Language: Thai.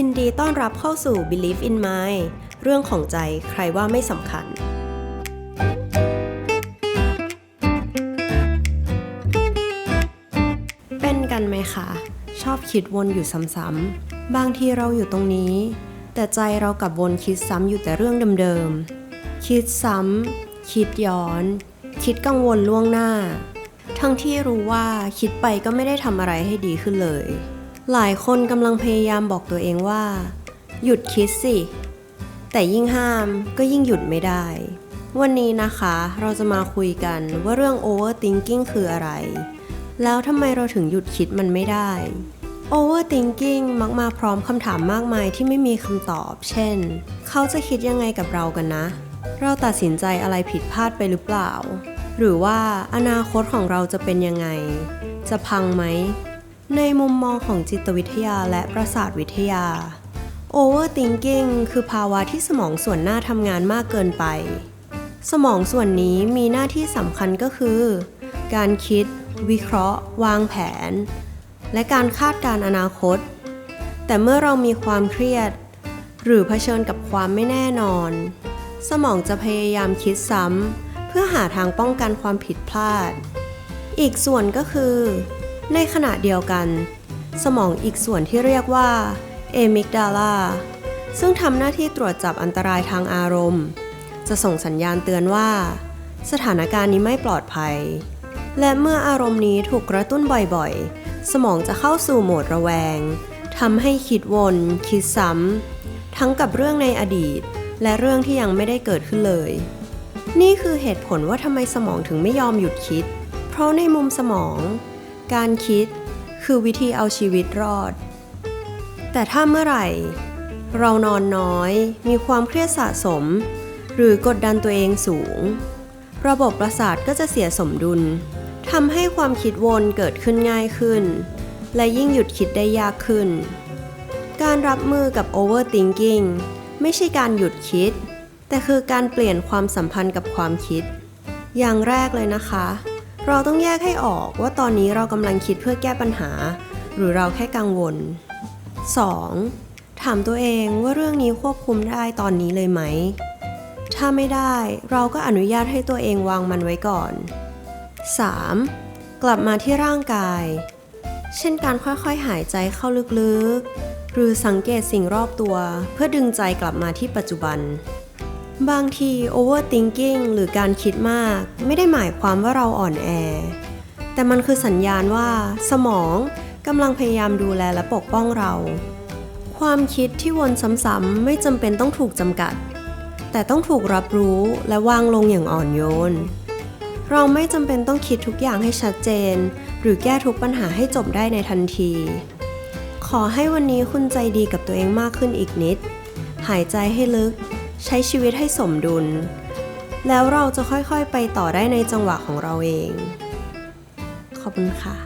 ยินดีต้อนรับเข้าสู่ Believe in Mind เรื่องของใจใครว่าไม่สำคัญ เป็นกันไหมคะ ชอบคิดวนอยู่ซ้ำๆ บางทีเราอยู่ตรงนี้ แต่ใจเรากลับวนคิดซ้ำอยู่แต่เรื่องเดิมๆ คิดซ้ำ คิดย้อน คิดกังวลล่วงหน้า ทั้งที่รู้ว่าคิดไปก็ไม่ได้ทำอะไรให้ดีขึ้นเลย หลายคนกำลังพยายามบอกตัวเองว่า หยุดคิดสิ แต่ยิ่งห้ามก็ยิ่งหยุดไม่ได้ วันนี้นะคะเราจะมาคุยกันว่าเรื่อง overthinking คืออะไร แล้วทำไมเราถึงหยุดคิดมันไม่ได้ overthinking มักมาพร้อมคำถามมากมายที่ไม่มีคำตอบ เช่น เขาจะคิดยังไงกับเรากันนะ เราตัดสินใจอะไรผิดพลาดไปหรือเปล่า หรือว่าอนาคตของเราจะเป็นยังไง จะพังไหม ในมุมมองของจิตวิทยาและประสาทวิทยา overthinking คือภาวะที่สมองส่วนหน้าทำงานมากเกินไป สมองส่วนนี้มีหน้าที่สำคัญก็คือ การคิด วิเคราะห์ วางแผน และการคาดการณ์อนาคต แต่เมื่อเรามีความเครียด หรือเผชิญกับความไม่แน่นอน สมองจะพยายามคิดซ้ำเพื่อหาทางป้องกันความผิดพลาด อีกส่วนก็คือ ในขณะเดียวกัน สมองอีกส่วนที่เรียกว่าเอมิกดาลาซึ่งทำหน้าที่ตรวจจับอันตรายทางอารมณ์ จะส่งสัญญาณเตือนว่า สถานการณ์นี้ไม่ปลอดภัย และเมื่ออารมณ์นี้ถูกกระตุ้นบ่อยๆ สมองจะเข้าสู่โหมดระแวงทำให้คิดวน คิดซ้ำทั้งกับเรื่องในอดีต และเรื่องที่ยังไม่ได้เกิดขึ้นเลย นี่คือเหตุผลว่าทำไมสมองถึงไม่ยอมหยุดคิด เพราะในมุมสมอง การคิดคือวิธีเอาชีวิตรอด แต่ถ้าเมื่อไหร่ เรานอนน้อย มีความเครียดสะสม หรือกดดันตัวเองสูง ระบบประสาทก็จะเสียสมดุลทำให้ความคิดวนเกิดขึ้นง่ายขึ้น และยิ่งหยุดคิดได้ยากขึ้น การรับมือกับ overthinking ไม่ใช่การหยุดคิด แต่คือการเปลี่ยนความสัมพันธ์กับความคิด อย่างแรกเลยนะคะ เราต้องแยกให้ออกว่าตอนนี้เรากำลังคิดเพื่อแก้ปัญหา หรือเราแค่กังวล 2. ถามตัวเองว่าเรื่องนี้ควบคุมได้ตอนนี้เลยไหม ถ้าไม่ได้เราก็อนุญาตให้ตัวเองวางมันไว้ก่อน 3. กลับมาที่ร่างกาย เช่นการค่อยๆหายใจเข้าลึกๆ หรือสังเกตสิ่งรอบตัวเพื่อดึงใจกลับมาที่ปัจจุบัน บางที overthinking หรือการคิดมาก ไม่ได้หมายความว่าเราอ่อนแอ แต่มันคือสัญญาณว่าสมองกำลังพยายามดูแลและปกป้องเรา ความคิดที่วนซ้ำๆไม่จำเป็นต้องถูกจำกัด แต่ต้องถูกรับรู้และวางลงอย่างอ่อนโยน เราไม่จำเป็นต้องคิดทุกอย่างให้ชัดเจน หรือแก้ทุกปัญหาให้จบได้ในทันที ขอให้วันนี้คุณใจดีกับตัวเองมากขึ้นอีกนิด หายใจให้ลึก ใช้ชีวิตให้สมดุล แล้วเราจะค่อยๆไปต่อได้ในจังหวะของเราเอง ขอบคุณค่ะ